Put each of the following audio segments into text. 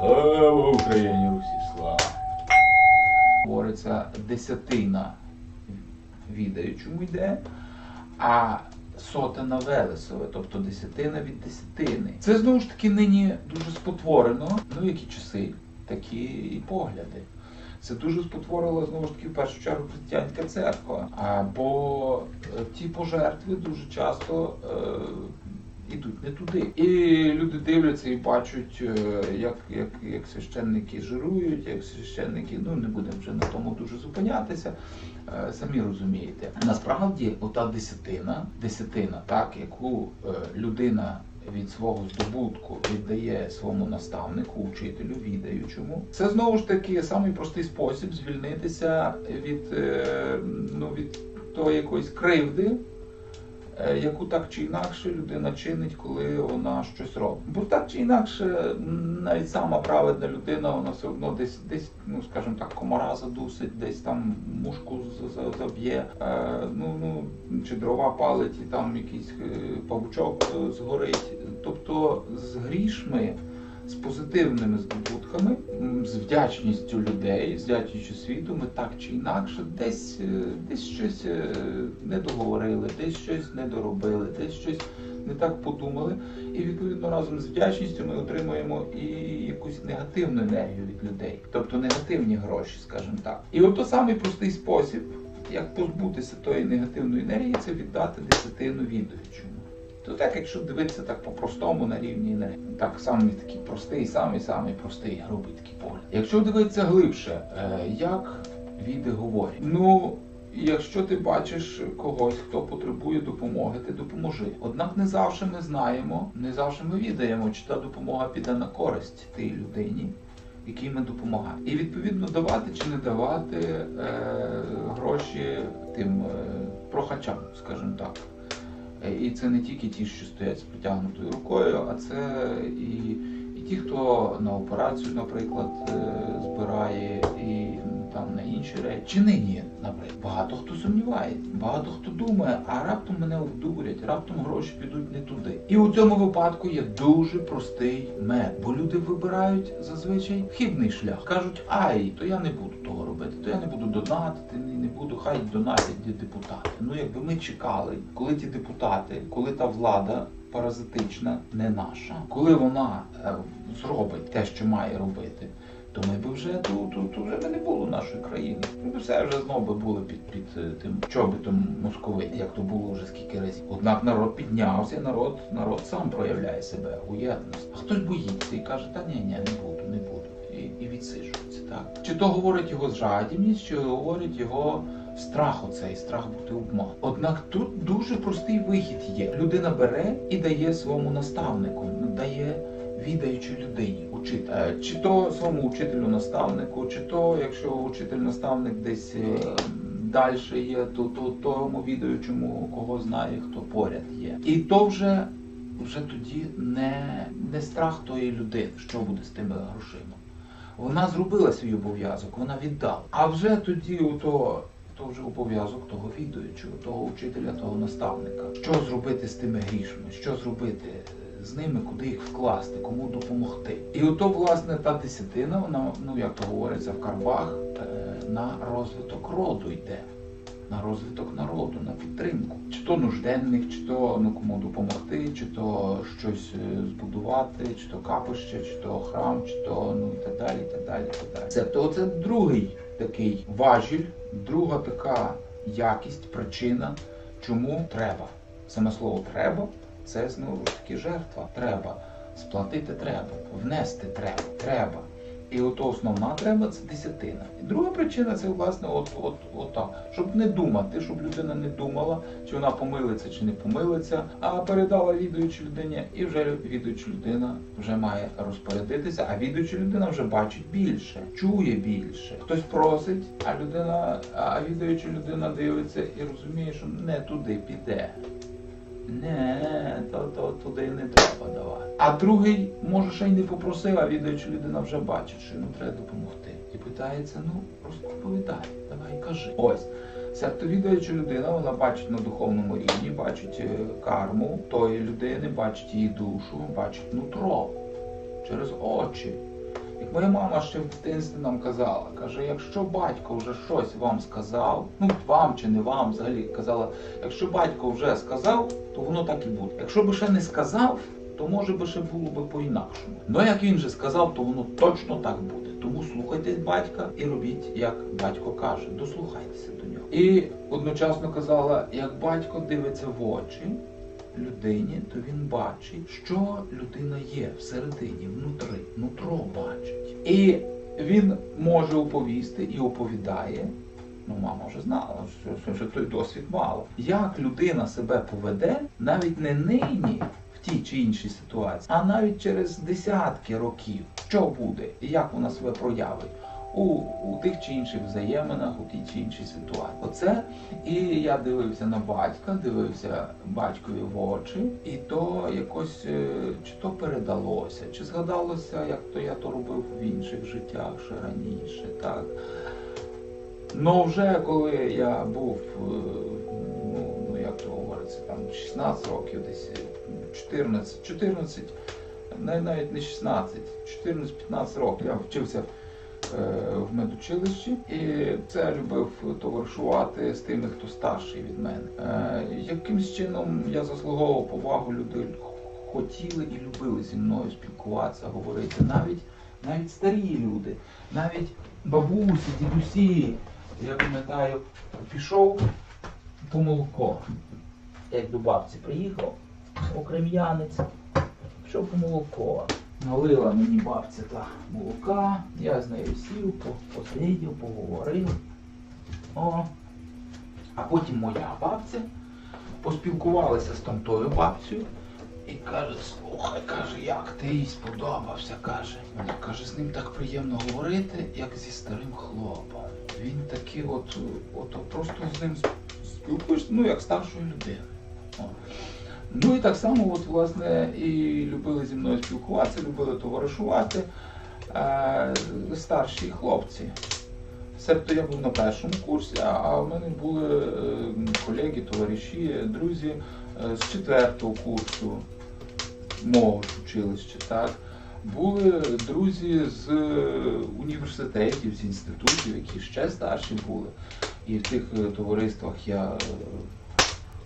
Слава Україні, Русі, слава! Говориться десятина відаючому йде, а сотина Велесове, тобто десятина від десятини. Це знову ж таки нині дуже спотворено. Ну, які часи, такі і погляди. Це дуже спотворила знову ж таки в першу чергу християнська церква. А, бо е, ті пожертви дуже часто е, ідуть не туди. І люди дивляться і бачать, е, як, як, як священники жирують, як священники, ну не будемо вже на тому дуже зупинятися. Е, Самі розумієте. Насправді, ота десятина, десятина, так, яку е, людина від свого здобутку віддає своєму наставнику, учителю, відаючому. Це знову ж таки самий простий спосіб звільнитися від, ну, від тої якоїсь кривди, яку так чи інакше людина чинить, коли вона щось робить. Бо так чи інакше, навіть сама праведна людина, вона все одно десь, десь, ну скажімо так, комара задусить, десь там мушку заб'є, е, ну, ну, чи дрова палить, і там якийсь е, павучок е, згорить. Тобто з грішми. З позитивними здобутками, з вдячністю людей, з вдячністю світу, ми так чи інакше десь, е, десь щось е, не договорили, десь щось не доробили, десь щось не так подумали. І відповідно разом з вдячністю ми отримуємо і якусь негативну енергію від людей, тобто негативні гроші, скажімо так. І от самий простий спосіб, як позбутися тої негативної енергії, це віддати десятину відуючому. То так, якщо дивитися так по-простому на рівні енергії, так самий такий простий, самий самий простий, грубий такий погляд. Якщо дивитися глибше, е, як віди говорять, ну. Якщо ти бачиш когось, хто потребує допомоги, ти допоможи. Однак не завжди ми знаємо, не завжди ми відаємо, чи та допомога піде на користь тій людині, якій ми допомагаємо. І відповідно давати чи не давати е, гроші тим е, прохачам, скажімо так. Е, І це не тільки ті, що стоять з протягнутою рукою, а це і, і ті, хто на операцію, наприклад, е, збирає, і там на інші речі. Чи нині, наприклад, багато хто сумнівається, багато хто думає, а раптом мене обдурять, раптом гроші підуть не туди. І у цьому випадку є дуже простий мед, бо люди вибирають зазвичай хибний шлях. Кажуть, ай, то я не буду того робити, то я не буду донатити, не, буду, хай донатять депутати. Ну якби ми чекали, коли ті депутати, коли та влада. Паразитична не наша. Коли вона е, зробить те, що має робити, то ми б вже то, то, то вже би не було нашої країни. Ми б все вже знову би були під, під е, тим чобітом московит, як то було вже скільки разів. Однак народ піднявся, народ, народ сам проявляє себе у єдності. А хтось боїться і каже, та ні, ні, не буду, не буду. І, і відсиджується, так? Чи то говорить його жадібність, чи говорить його страх оцей, страх бути обман. Однак тут дуже простий вихід є. Людина бере і дає своєму наставнику, дає відаючи людині. Е, Чи то своєму учителю наставнику, чи то, якщо учитель-наставник десь е, далі є, то, то тому відаючому, кого знає, хто поряд є. І то вже, вже тоді не, не страх тої людини, що буде з тими грошима. Вона зробила свій обов'язок, вона віддала. А вже тоді ото, то вже обов'язок того відуючого, того учителя, того наставника. Що зробити з тими грішми? Що зробити з ними, куди їх вкласти, кому допомогти? І ото, власне, та десятина, вона, ну як то говориться в карбах, е, на розвиток роду йде. На розвиток народу, на підтримку. Чи то нужденних, чи то ну кому допомогти, чи то щось е, збудувати, чи то капище, чи то храм, чи то ну і так далі, і так далі, і так далі. Це то це другий такий важіль, друга така якість, причина, чому треба. Саме слово треба це знову ж таки жертва. Треба. Сплатити треба, внести треба, треба. І от основна треба це десятина. І друга причина це власне от, от, от так. Щоб не думати, щоб людина не думала, чи вона помилиться, чи не помилиться, а передала відуючій людині, і вже відуюча людина вже має розпорядитися, а відуюча людина вже бачить більше, чує більше. Хтось просить, а людина, а відуюча людина дивиться і розуміє, що не туди піде. Не, то, то туди не треба давати. А другий, може, ще й не попросив, а відаючи людина вже бачить, що йому треба допомогти. І питається, ну, розповідай, давай кажи. Ось. Сердовідаюча людина, вона бачить на духовному рівні, бачить е, карму тої людини, бачить її душу, бачить нутро через очі. Як моя мама ще в дитинстві нам казала, каже, якщо батько вже щось вам сказав, ну вам чи не вам, взагалі казала, якщо батько вже сказав, то воно так і буде. Якщо би ще не сказав, то може би ще було би по-інакшому. Ну як він же сказав, то воно точно так буде. Тому слухайтесь батька і робіть, як батько каже. Дослухайтеся до нього. І одночасно казала, як батько дивиться в очі людині, то він бачить, що людина є всередині, внутри, нутро бачить. І він може оповісти і оповідає. Ну, мама вже знала, що, що той досвід мала. Як людина себе поведе, навіть не нині в тій чи іншій ситуації, а навіть через десятки років, що буде і як вона себе проявить у, у тих чи інших взаєминах, у тій чи іншій ситуації. Оце і я дивився на батька, дивився батькові в очі, і то якось е, чи то передалося, чи згадалося, як то я то робив в інших життях ще раніше, так. Ну вже коли я був, е, ну, ну як то говориться, там 16 років, десь е, 14, 14, навіть не 16, 14-15 років я вчився в медучилищі і це любив товаришувати з тими, хто старший від мене. Е, якимсь чином я заслуговував повагу людей, хотіли і любили зі мною спілкуватися, говорити. Навіть навіть старі люди, навіть бабусі, дідусі. Я пам'ятаю, пішов по молоко. Як до бабці приїхав, окрем'янець, пішов по молоко. Налила мені бабця та молока, я з нею сів, посидів, поговорив. О. А потім моя бабця поспілкувалася з тамтою бабцею і каже, слухай, каже, як ти їй сподобався, каже. Каже, з ним так приємно говорити, як зі старим хлопом. Він такий от, от просто з ним спілкуєшся, ну як старшою людиною. Ну і так само, от, власне, і любили зі мною спілкуватися, любили товаришувати е, старші хлопці. Себто я був на першому курсі, а- в мене були е, колеги, товариші, друзі е, з четвертого курсу мого ж училища. Так? Були друзі з е, університетів, з інститутів, які ще старші були. І в тих товариствах я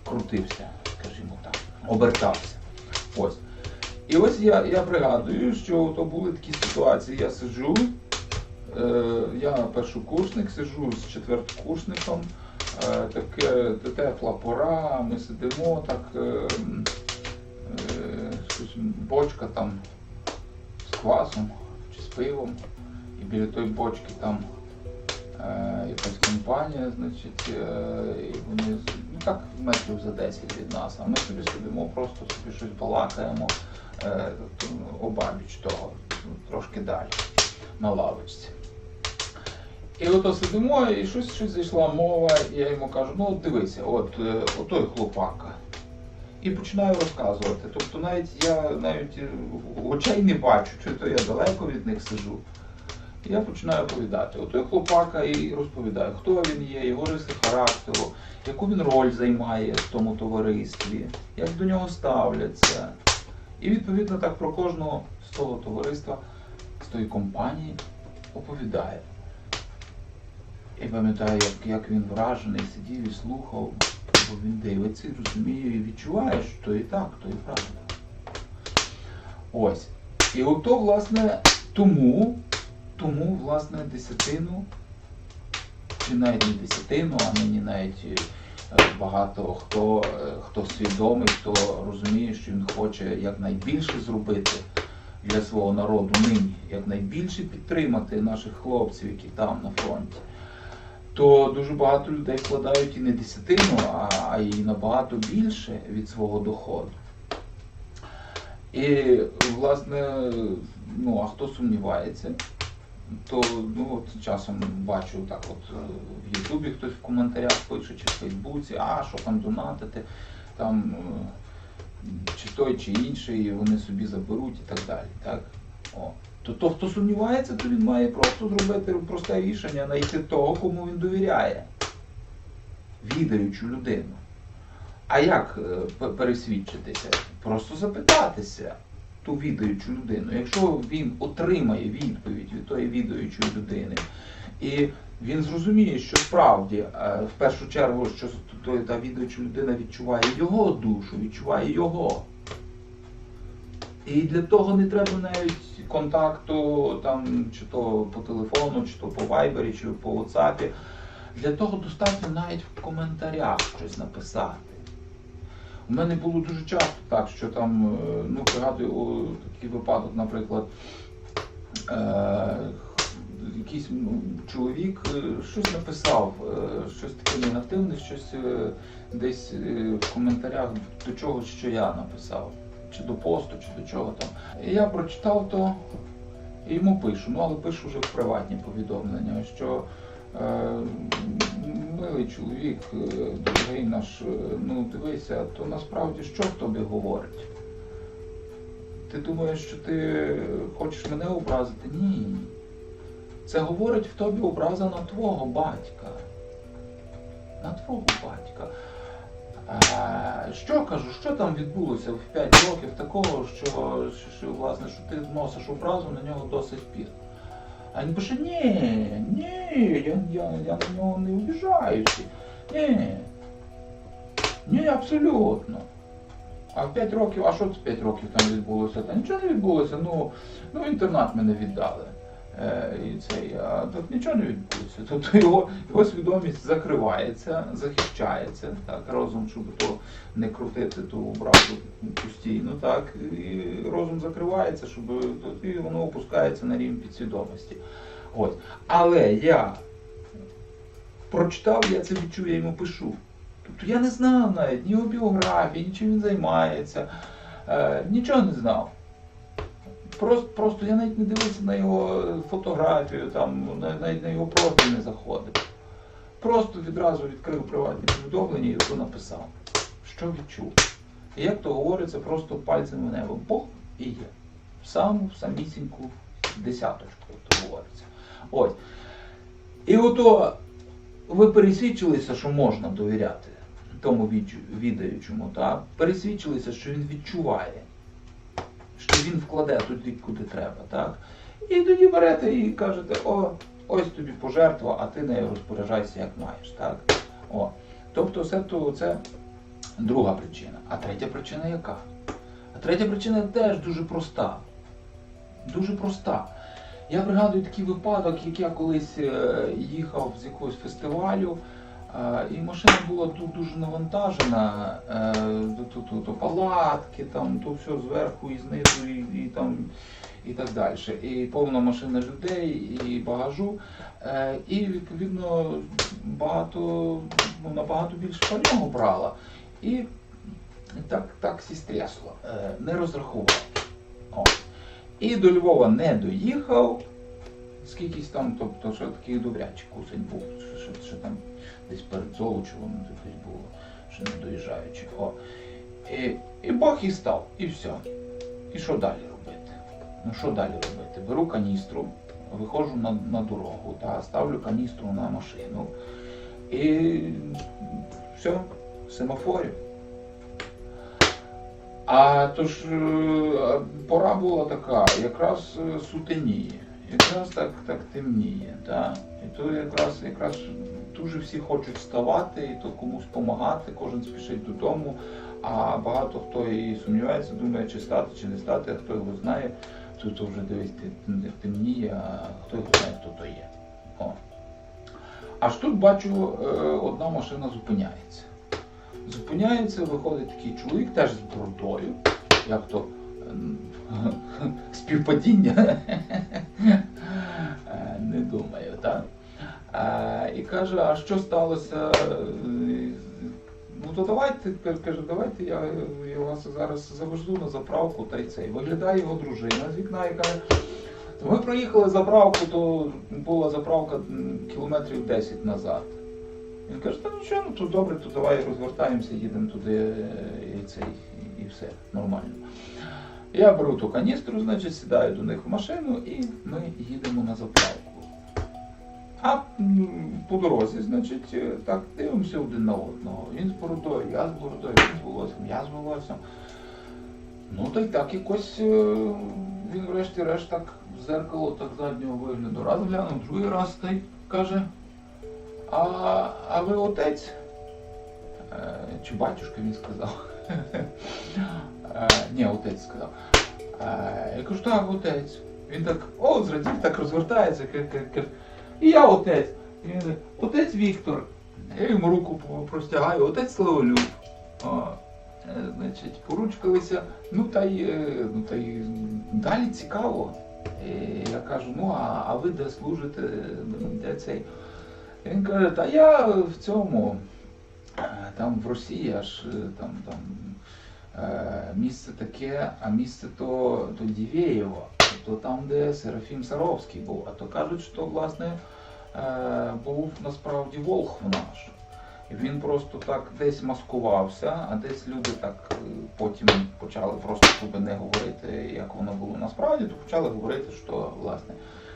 крутився, скажімо так, обертався. Ось. І ось я, я пригадую, що то були такі ситуації. Я сиджу, е, я першокурсник, сиджу з четвертокурсником, е, таке тепла пора, ми сидимо, так е, е, бочка там з квасом чи з пивом, і біля тої бочки там якась компанія, значить, е, і вони ну так метрів за 10 від нас, а ми собі сидимо, просто собі щось балакаємо е, обабіч того, трошки далі, на лавочці. І ото сидимо, і щось, щось зайшла мова, і я йому кажу, ну от дивися, от, е, отой хлопака. І починаю розказувати. Тобто навіть я навіть е, очей не бачу, чи то я далеко від них сиджу. Я починаю оповідати. Отой хлопака і розповідаю, хто він є, його риси характеру, яку він роль займає в тому товаристві, як до нього ставляться. І відповідно так про кожного з того товариства, з тої компанії оповідає. І пам'ятаю, як, як він вражений сидів і слухав, бо він дивиться і розуміє і відчуває, що то і так, то і правда. Ось. І ото, власне, тому, тому, власне, десятину, чи навіть не десятину, а нині навіть е, багато хто, е, хто свідомий, хто розуміє, що він хоче якнайбільше зробити для свого народу нині, якнайбільше підтримати наших хлопців, які там на фронті. То дуже багато людей вкладають і не десятину, а, й набагато більше від свого доходу. І, власне, ну, а хто сумнівається, то ну, от часом бачу так от е, в Ютубі хтось в коментарях пише, чи в Фейсбуці, а що там донатити, там е, чи той, чи інший, вони собі заберуть і так далі. Так? О. То, то хто сумнівається, то він має просто зробити просте рішення, знайти того, кому він довіряє, відаючу людину. А як е, пересвідчитися? Просто запитатися. Ту відаючу людину. Якщо він отримає відповідь від тої відаючої людини, і він зрозуміє, що справді е, в першу чергу, що та відаюча людина відчуває його душу, відчуває його. І для того не треба навіть контакту там, чи то по телефону, чи то по вайбері, чи по WhatsApp. Для того достатньо навіть в коментарях щось написати. У мене було дуже часто так, що там, е, ну, пригадую о, такий випадок, наприклад, е, якийсь ну, чоловік е, щось написав, е, щось таке негативне, щось е, десь е, в коментарях до чогось, що я написав, чи до посту, чи до чого там. І я прочитав то і йому пишу, ну але пишу вже в приватні повідомлення, що милий чоловік, е, дорогий наш, е, ну дивися, то насправді що в тобі говорить? Ти думаєш, що ти хочеш мене образити? Ні. Це говорить в тобі образа на твого батька. На твого батька. Е, що кажу, що там відбулося в 5 років такого, що, що, власне, що ти вносиш образу на нього до сих пір. А він пише, ні, ні, я, я, я на нього не обіжаюся. Ні. Ні, абсолютно. А в 5 років, а що це 5 років там відбулося? Та нічого не відбулося, ну, ну інтернат мене віддали. Е, і цей, а тут нічого не відбулося. Тобто його, його свідомість закривається, захищається, так, розум, щоб то не крутити ту образу постійно, так, і розум закривається, щоб і воно опускається на рівень підсвідомості. От. Але я прочитав, я це відчув, я йому пишу. Тобто я не знав навіть ні його біографії, ні чим він займається, е, нічого не знав. Просто, просто я навіть не дивився на його фотографію, там, навіть на його профіль не заходив. Просто відразу відкрив приватні повідомлення і то написав, що відчув. І як то говориться, просто пальцем в небо. Бог і є. В саму самісіньку десяточку, то говориться. Ось. І ото ви пересвідчилися, що можна довіряти тому відчу- відаючому, та? пересвідчилися, що він відчуває, він вкладе туди, куди треба. Так? І тоді берете і кажете, о, ось тобі пожертва, а ти нею розпоряджайся як маєш. Так? О. Тобто це, то, це друга причина. А третя причина яка? А третя причина теж дуже проста. Дуже проста. Я пригадую такий випадок, як я колись е, їхав з якогось фестивалю, і машина була тут дуже навантажена, е, то, то, то палатки, там, то все зверху і знизу, і, і, там, і так далі. І повна машина людей, і багажу. Е, і відповідно багато, ну, набагато більше пального брала. І так, так сістрясло, е, не розрахував. О. І до Львова не доїхав. Скількись там, тобто, що такий добрячий кусень був, що, що, що там десь Золочевом десь було, що не доїжджаючи. О. І, і Бог і став, і все. І що далі робити? Ну що далі робити? Беру каністру, виходжу на, на дорогу, та, ставлю каністру на машину і все, семафорів. А то ж е, пора була така, якраз е, сутеніє, якраз так, так темніє. Та? І то якраз, якраз дуже всі хочуть вставати, і то комусь допомагати, кожен спішить додому. А багато хто і сумнівається, думає, чи стати, чи не стати, а хто його знає, то, то вже дивись, те- темніє, а хто його знає, хто то є. О. Аж тут бачу, е, одна машина зупиняється. Зупиняється, виходить такий чоловік, теж з бородою, як то ем, співпадіння. Е, Не думаю, так? Е, І каже, а що сталося? Ну то давайте, каже, давайте я, я вас зараз завезу на заправку та й цей. Виглядає його дружина з вікна і каже, ми проїхали заправку, то була заправка кілометрів 10 назад. Він каже, та нічого, ну то добре, то давай розвертаємося, їдемо туди е, і цей, і все нормально. Я беру ту каністру, значить, сідаю до них в машину і ми їдемо на заправку. А по дорозі, значить, е, так дивимося один на одного. Він з бородою, я з бородою, він з волоссям, я з волоссям. Ну та й так якось е, він врешті-решт так в зеркало так заднього вигляду. Раз глянув, другий раз та й каже, а, а ви отець? Е, чи батюшка він сказав? Ні, отець сказав. Я кажу, так, отець. Він так, о, зрадів, так розвертається, каже, і я отець. І він так, отець Віктор. Я йому руку простягаю, отець Славолюб. О, е, значить, поручкалися. Ну та й, е, ну, та й далі цікаво. І я кажу, ну а, а ви де служите, де цей? Він каже, та я в цьому, е, там в Росії аж е, там, там е, місце таке, а місце то, то Дівєєво, то там, де Серафім Саровський був. А то кажуть, що власне е, був насправді Волхв наш. І він просто так десь маскувався, а десь люди так е, потім почали просто, щоб не говорити, як воно було насправді, то почали говорити, що власне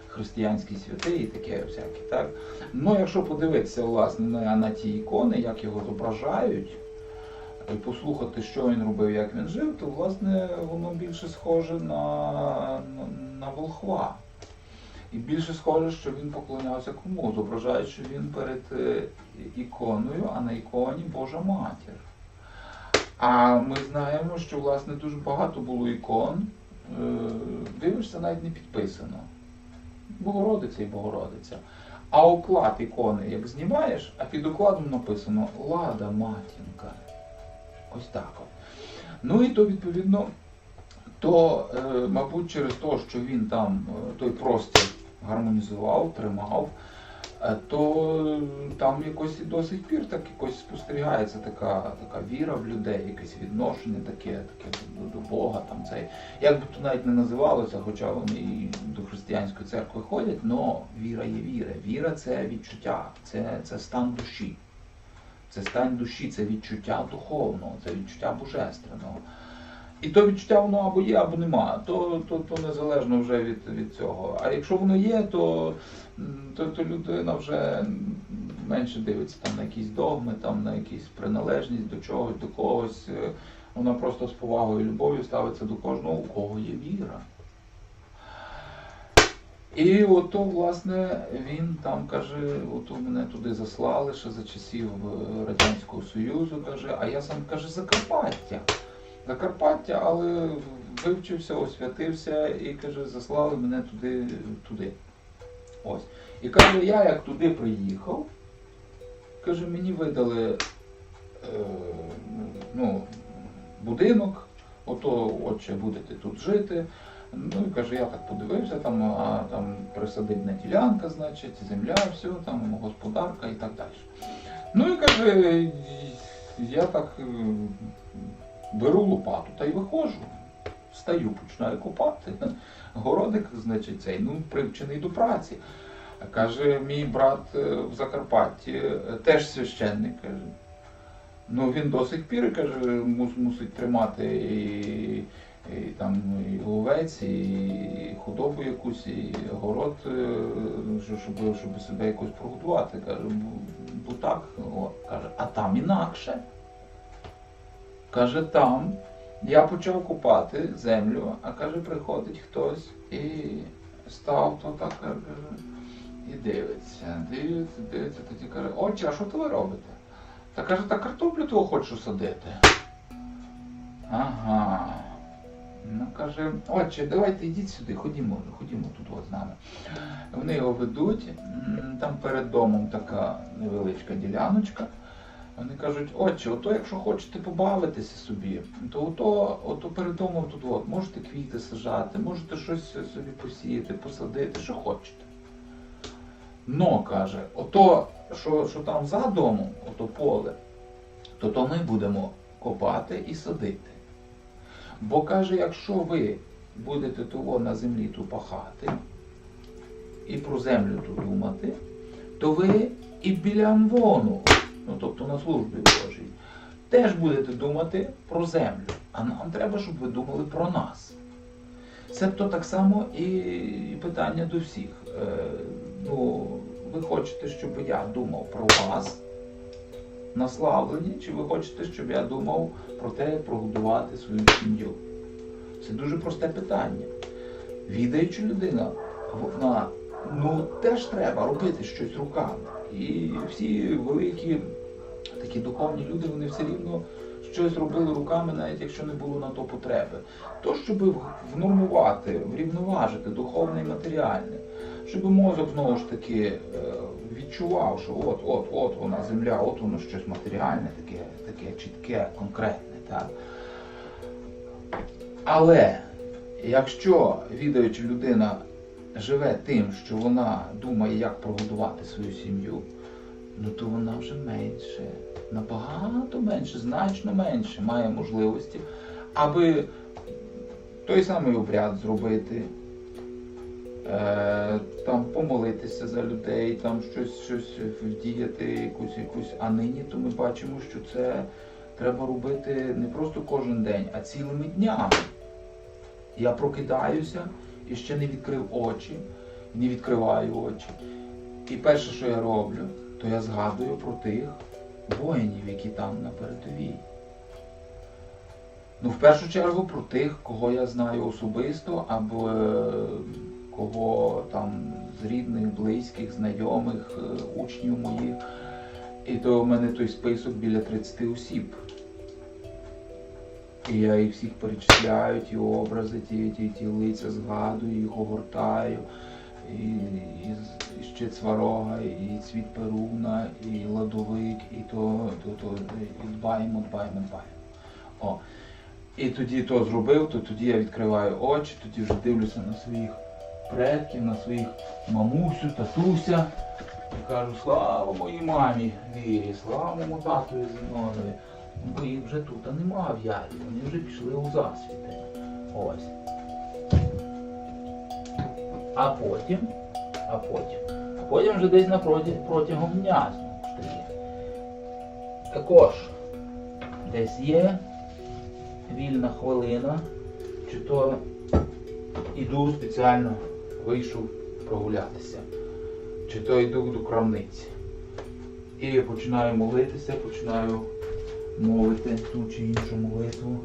християнський святий і таке всяке. Так? Ну, якщо подивитися власне на, на ті ікони, як його зображають, послухати, що він робив, як він жив, то власне воно більше схоже на, на, на волхва. І більше схоже, що він поклонявся кому, зображають, що він перед е, іконою, а на іконі Божа матір. А ми знаємо, що власне дуже багато було ікон. Е, Дивишся, навіть не підписано. Богородиця і Богородиця. А оклад ікони, як знімаєш, а під окладом написано Лада матінка. Ось так. Ну і то, відповідно, то, е, мабуть, через те, що він там е, той простір гармонізував, тримав, е, то там якось і до сих пір так якось спостерігається така, така віра в людей, якесь відношення таке, таке до, до Бога. Там цей. Як би то навіть не називалося, хоча вони і до християнської церкви ходять, але віра є віра. Віра це відчуття, це, це стан душі. Це стан душі, це відчуття духовного, це відчуття божественного. І то відчуття воно або є, або нема. То, то, то незалежно вже від, від цього. А якщо воно є, то, то, то людина вже менше дивиться там на якісь догми, там на якісь приналежність до чогось, до когось. Е, Вона просто з повагою і любов'ю ставиться до кожного, у кого є віра. І ото, власне, він там каже, ото мене туди заслали ще за часів е, Радянського Союзу, каже, а я сам каже Закарпаття. Закарпаття, але вивчився, освятився і каже, заслали мене туди, туди. Ось. І каже, я як туди приїхав, каже, мені видали е, ну, будинок, ото отче будете тут жити. Ну і каже, я так подивився, там, а, там присадибна ділянка, значить, земля, все, там господарка і так далі. Ну і каже, я так е, беру лопату та й виходжу. Стаю, починаю копати. Городик, значить, цей, ну, привчений до праці. Каже, мій брат е, в Закарпатті е, теж священник. Каже. Ну він до сих пір каже, мусить тримати і, і там і овець, і худобу якусь, і город, е, щоб, щоб себе якось прогодувати. Каже, бо, так, каже, а там інакше. Каже, там я почав купати землю, а каже, приходить хтось і став то так каже, і дивиться, дивиться, дивиться, тоді каже, отче, а що то ви робите? Та каже, та картоплю того хочу садити. Ага. Ну каже, отче, давайте йдіть сюди, ходімо, ходімо тут з нами. Вони його ведуть, там перед домом така невеличка діляночка. Вони кажуть, отче, ото якщо хочете побавитися собі, то ото, ото перед домом тут от, можете квіти сажати, можете щось собі посіяти, посадити, що хочете. Но, каже, ото, що, що там за домом, ото поле, то то ми будемо копати і садити. Бо каже, якщо ви будете того на землі ту пахати і про землю ту думати, то ви і біля Амвону, ну тобто на службі Божій, теж будете думати про землю. А нам треба, щоб ви думали про нас. Себто так само і питання до всіх. Е, ну, ви хочете, щоб я думав про вас на славленні, чи ви хочете, щоб я думав про те, як прогодувати свою сім'ю? Це дуже просте питання. Відаюча людина, вона ну теж треба робити щось руками. І всі великі такі духовні люди, вони все рівно щось робили руками, навіть якщо не було на то потреби. То, щоб внормувати, врівноважити духовне і матеріальне, щоб мозок знову ж таки е, відчував, що от, от, от вона земля, от воно щось матеріальне, таке, таке чітке, конкретне. Так? Але якщо відаюча людина живе тим, що вона думає, як прогодувати свою сім'ю, ну то вона вже менше, набагато менше, значно менше має можливості, аби той самий обряд зробити, там помолитися за людей, там щось, щось вдіяти, якусь, якусь. А нині то ми бачимо, що це треба робити не просто кожен день, а цілими днями. Я прокидаюся і ще не відкрив очі, не відкриваю очі. І перше, що я роблю, то я згадую про тих воїнів, які там на передовій. Ну, в першу чергу про тих, кого я знаю особисто, або е, кого там з рідних, близьких, знайомих, е, учнів моїх. І то в мене той список біля 30 осіб. І я їх всіх перечисляю, ті образи, ті, ті, ті лиця згадую, їх огортаю. І, і, і ще Цварога, і цвіт Перуна, і ладовик, і то, то, то і дбаємо, дбаємо, дбаємо. О. І тоді то зробив, то тоді я відкриваю очі, тоді вже дивлюся на своїх предків, на своїх мамусю, татуся. І кажу, слава моїй мамі вірі, слава моєму татові Зінонові. Бо їх вже тут нема в ярі, вони вже пішли у засвіти. Ось. А потім, а потім, а потім вже десь протягом дня знову ж таки. Також десь є вільна хвилина, чи то іду спеціально, вийшов прогулятися, чи то йду до крамниці. І я починаю молитися, починаю мовити ту чи іншу молитву,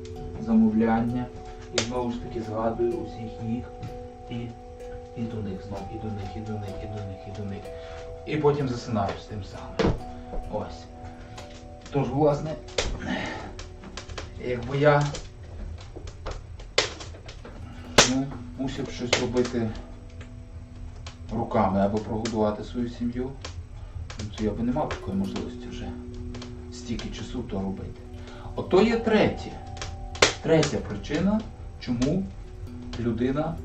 замовляння. І знову ж таки згадую усіх їх і, і до них знов, і до них, і до них, і до них, і до них. І потім засинаю з тим самим. Ось. Тож, власне, якби я ну, мусив щось робити руками або прогодувати свою сім'ю, ну, то я би не мав такої можливості вже стільки часу то робити. Ото є третє. Третя причина, чому людина,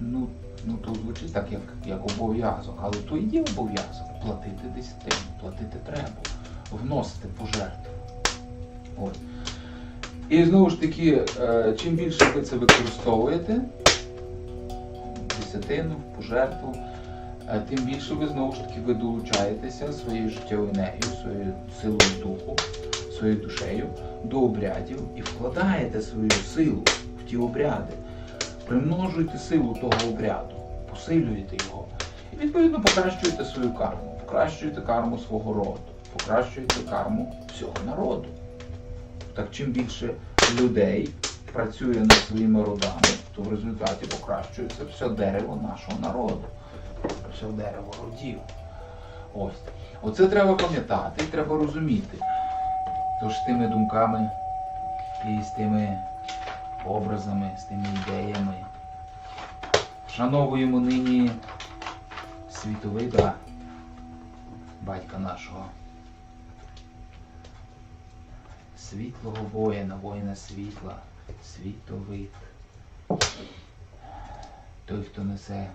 ну, ну то звучить так, як, як обов'язок, але то і є обов'язок платити десятину, платити треба, вносити пожертву. І знову ж таки, е, чим більше ви це використовуєте, десятину, пожертву, е, тим більше ви знову ж таки ви долучаєтеся своєю життєвою енергією, своєю силою духу, своєю душею до обрядів і вкладаєте свою силу в ті обряди. Примножуєте силу того обряду, посилюєте його. І відповідно покращуєте свою карму, покращуєте карму свого роду, покращуєте карму всього народу. Так чим більше людей працює над своїми родами, то в результаті покращується все дерево нашого народу, все дерево родів. Ось. Оце треба пам'ятати і треба розуміти. Тож з тими думками і з тими образами, з тими ідеями. Шановуємо нині світовида батька нашого. Світлого воїна, воїна світла, світовид. Той, хто несе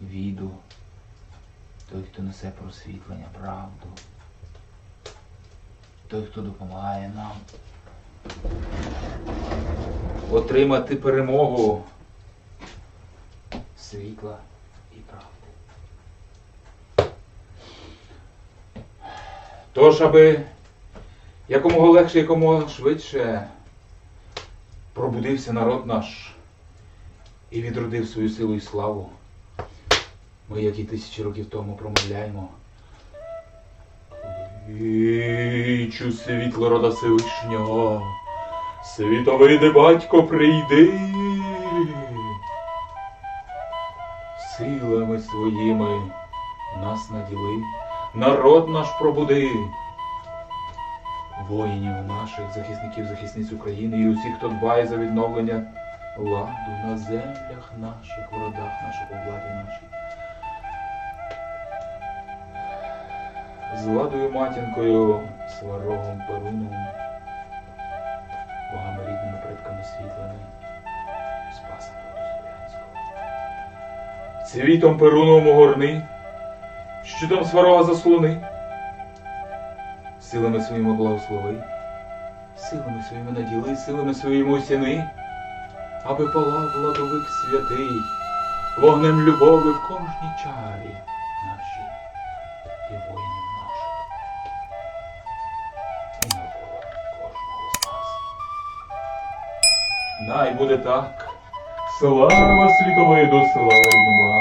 віду, той, хто несе просвітлення, правду, той, хто допомагає нам отримати перемогу світла і правди. Тож, аби якомога легше, якомога швидше пробудився народ наш і відродив свою силу і славу. Ми, як і тисячі років тому, промовляємо. Вічу світло рода Всевишнього, Світовиде батько, прийди. Силами своїми нас наділи, народ наш пробуди. Воїнів наших, захисників, захисниць України і усіх, хто дбає за відновлення ладу на землях наших, в родах наших, у владі нашій. З ладою матінкою, сварогом перуном, богами рідними предками світлими, спаса Слов'янського. Цвітом перуном огорни, щитом сварога заслони, силами своїми благослови, силами своїми наділи, силами своїми осяни, аби палав владовик святий, вогнем любові в кожній чарі нашій і воїнів наших, і навколо кожного з нас. Най буде так. Слава світовиду, слава рідному